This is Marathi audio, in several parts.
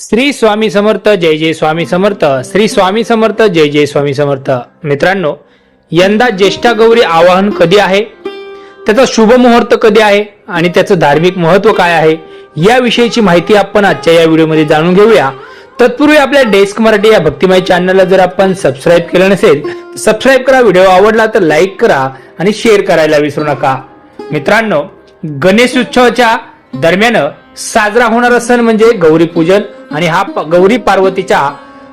श्री स्वामी समर्थ जय जय स्वामी समर्थ. श्री स्वामी समर्थ जय जय स्वामी समर्थ. मित्रांनो यंदा ज्येष्ठा गौरी आवाहन कधी आहे? त्याचा शुभ मुहूर्त कधी आहे? आणि त्याचं धार्मिक महत्त्व काय आहे? याविषयीची माहिती आपण आजच्या या व्हिडिओमध्ये जाणून घेऊया. तत्पूर्वी आपल्या डेस्क मराठी या भक्तिमय चॅनलला जर आपण सबस्क्राईब केलं नसेल तर सबस्क्राईब करा. व्हिडिओ आवडला तर लाईक करा आणि शेअर करायला विसरू नका. मित्रांनो गणेश उत्सवाच्या दरम्यान साजरा होणारा सण म्हणजे गौरी पूजन. आणि हा गौरी पार्वतीच्या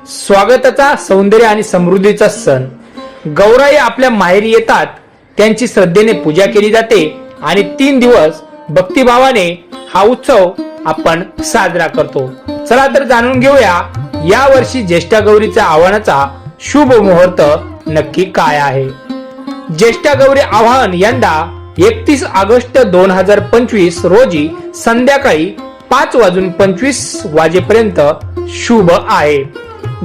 स्वागताचा सौंदर्य आणि समृद्धीचा सण. गौराई आपल्या माहेरी येतात त्यांची श्रद्धेने पूजा केली जाते आणि तीन दिवस भक्तिभावाने हा उत्सव आपण साजरा करतो. चला तर जाणून घेऊया या वर्षी ज्येष्ठा गौरीच्या आव्हानाचा शुभ मुहूर्त नक्की काय आहे. ज्येष्ठा गौरी आवाहन यंदा एकतीस ऑगस्ट दोन हजार पंचवीस रोजी संध्याकाळी पाच वाजून पंचवीस वाजेपर्यंत शुभ आहे.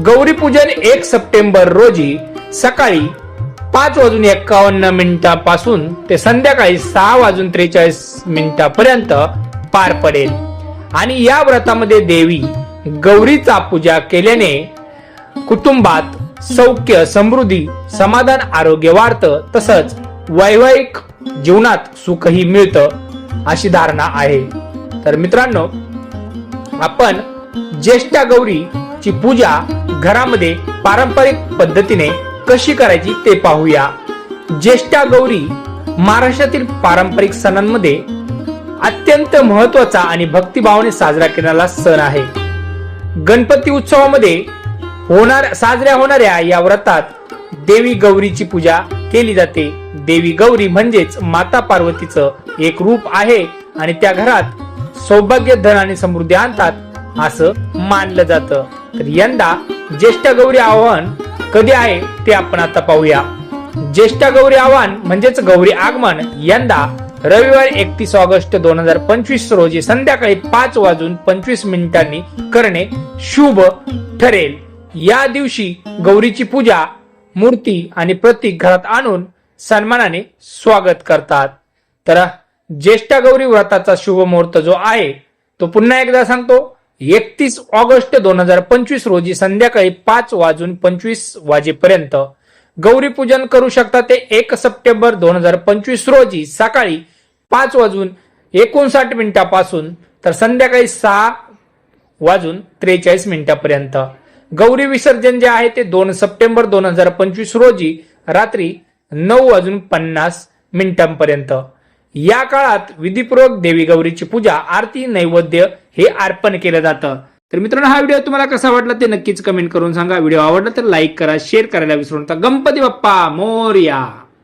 गौरी पूजन एक सप्टेंबर रोजी सकाळी पाच वाजून एकावन्न मिनिटापासून ते संध्याकाळी सहा वाजून त्रेचाळीस मिनिटापर्यंत पार पडेल. आणि या व्रतामध्ये देवी गौरीचा पूजा केल्याने कुटुंबात सौख्य समृद्धी समाधान आरोग्य वाढतं तसंच वैवाहिक जीवनात सुखही मिळतं अशी धारणा आहे. तर मित्रांनो आपण ज्येष्ठा गौरीची पूजा घरामध्ये पारंपरिक पद्धतीने कशी करायची ते पाहूया. ज्येष्ठा गौरी महाराष्ट्रातील पारंपरिक सणांमध्ये अत्यंत महत्त्वाचा आणि भक्तिभावाने साजरा केलेला सण आहे. गणपती उत्सवामध्ये होणार साजऱ्या होणाऱ्या या व्रतात देवी गौरीची पूजा केली जाते. देवी गौरी म्हणजेच माता पार्वतीचं एक रूप आहे आणि त्या घरात सौभाग्य धन आणि समृद्धी आणतात असं मानलं जातं. तर यंदा ज्येष्ठ गौरी आव्हान कधी आहे ते आपण आता पाहूया. ज्येष्ठ गौरी आव्हान म्हणजेच गौरी आगमन यंदा रविवार एकतीस ऑगस्ट दोन हजार पंचवीस रोजी संध्याकाळी पाच वाजून पंचवीस मिनिटांनी करणे शुभ ठरेल. या दिवशी गौरीची पूजा मूर्ती आणि प्रतीक घरात आणून सन्मानाने स्वागत करतात. तर ज्येष्ठा गौरी व्रताचा शुभ मुहूर्त जो आहे तो पुन्हा एकदा सांगतो. एकतीस ऑगस्ट दोन हजार पंचवीस रोजी संध्याकाळी पाच वाजून पंचवीस वाजेपर्यंत गौरी पूजन करू शकता ते एक सप्टेंबर दोन हजार पंचवीस रोजी सकाळी पाच वाजून एकोणसाठ मिनिटापासून तर संध्याकाळी सहा वाजून त्रेचाळीस मिनिटापर्यंत. गौरी विसर्जन जे आहे ते दोन सप्टेंबर दोन हजार पंचवीस रोजी रात्री नऊ वाजून पन्नास मिनिटांपर्यंत. या काळात विधीपूर्वक देवी गौरीची पूजा आरती नैवेद्य हे अर्पण केलं जातं. तर मित्रांनो हा व्हिडिओ तुम्हाला कसा वाटला ते नक्कीच कमेंट करून सांगा. व्हिडिओ आवडला तर लाईक करा शेअर करायला विसरू नका. गणपती बाप्पा मोर्या!